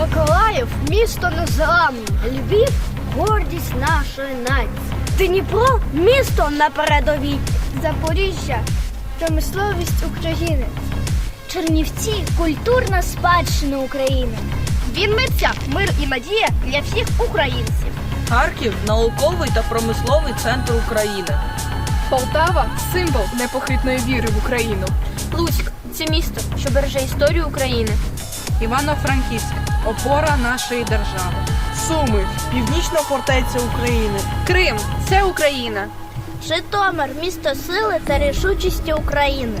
Миколаїв місто незламне, Львів гордість нашої нації. Дніпро місто на передовій. Запоріжжя промисловість України. Чернівці культурна спадщина України. Вінниця мир і надія для всіх українців. Харків науковий та промисловий центр України. Полтава символ непохитної віри в Україну. Луцьк це місто, що береже історію України. Івано-Франківськ опора нашої держави. Суми північна фортеця України. Крим це Україна. Житомир місто сили та рішучості України.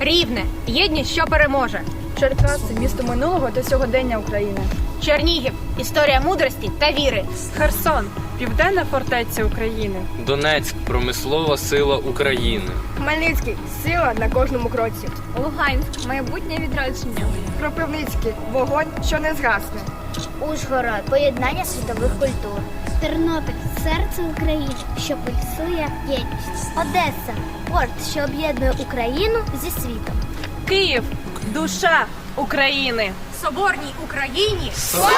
Рівне єдність, що переможе. Черкаси місто минулого та сьогодення України. Чернігів історія мудрості та віри. Херсон південна фортеця України. Донецьк промислова сила України. Хмельницький сила на кожному кроці. Луганськ майбутнє відродження. Кропивницький вогонь, що не згасне. Ужгород поєднання світових культур. Тернопіль серце України, що пульсує єдність. Одеса порт, що об'єднує Україну зі світом. Київ душа України соборній Україні. Слава!